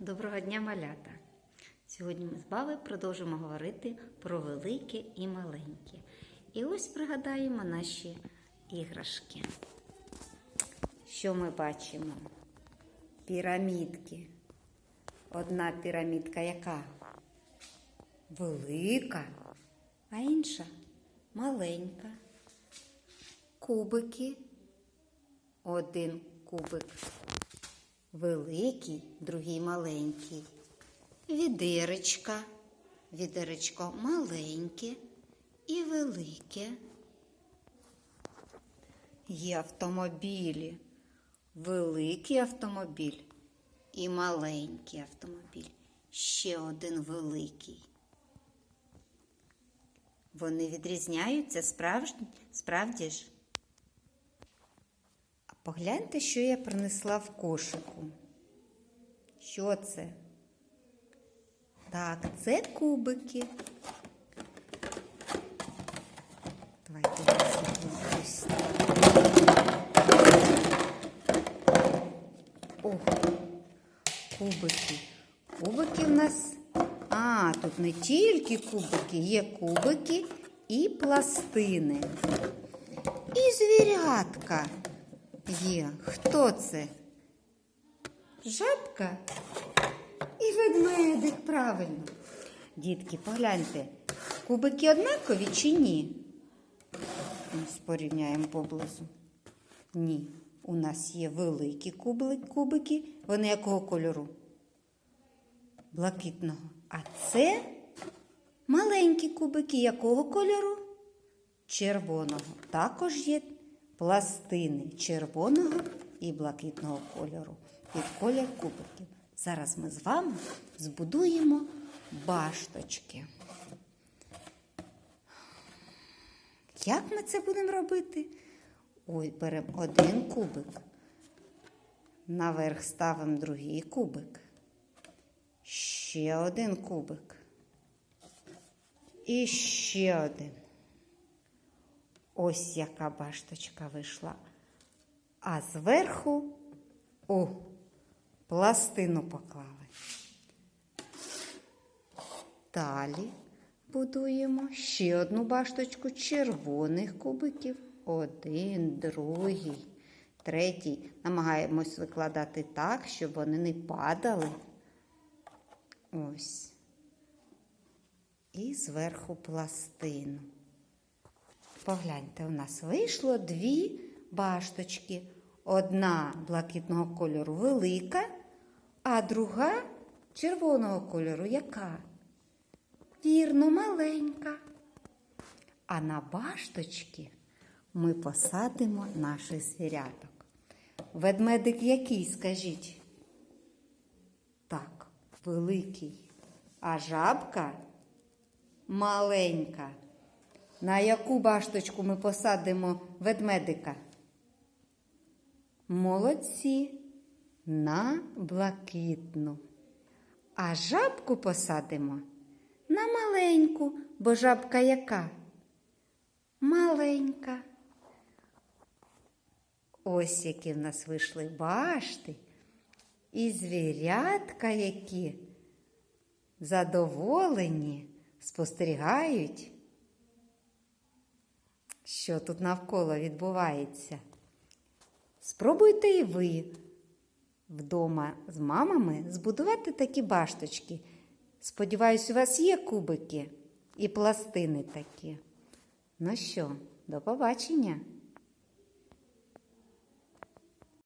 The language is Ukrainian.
Доброго дня, малята! Сьогодні ми з Бавою продовжимо говорити про велике і маленьке. І ось пригадаємо наші іграшки. Що ми бачимо? Пірамідки. Одна пірамідка яка? Велика, а інша маленька. Кубики. Один кубик великий, другий маленький. Відеречка, відеречко маленьке і велике. Є автомобілі, великий автомобіль і маленький автомобіль. Ще один великий. Вони відрізняються справжні, справді ж. Погляньте, що я принесла в кошику. Що це? Так, це кубики. Давайте ось так. О, кубики. Кубики в нас. А, тут не тільки кубики, є кубики і пластини. І звірятка є. Хто це? Жабка і ведмедик, правильно. Дітки, погляньте, кубики однакові чи ні? Ось порівняємо поблизу. Ні. У нас є великі кубики. Вони якого кольору? Блакитного. А це маленькі кубики якого кольору? червоного. Також є пластини червоного і блакитного кольору. Під колір кубиків. Зараз ми з вами збудуємо башточки. Як ми це будемо робити? Ой, беремо один кубик. Наверх ставимо другий кубик. Ще один кубик. І ще один. Ось яка башточка вийшла. А зверху о, пластину поклали. Далі будуємо ще одну башточку червоних кубиків. Один, другий, третій. Намагаємось викладати так, щоб вони не падали. Ось. І зверху пластину. Погляньте, у нас вийшло дві башточки. Одна блакитного кольору велика, а друга червоного кольору яка? Вірно, маленька. А на башточки ми посадимо наших звіряток. Ведмедик який, скажіть? Так, великий. А жабка маленька. На яку башточку ми посадимо ведмедика? Молодці. На блакитну. А жабку посадимо на маленьку, бо жабка яка? Маленька. Ось які в нас вийшли башти. І звірятка, які задоволені, спостерігають що тут навколо відбувається. Спробуйте і ви вдома з мамами збудувати такі башточки. Сподіваюсь, у вас є кубики і пластини такі. Ну що, до побачення!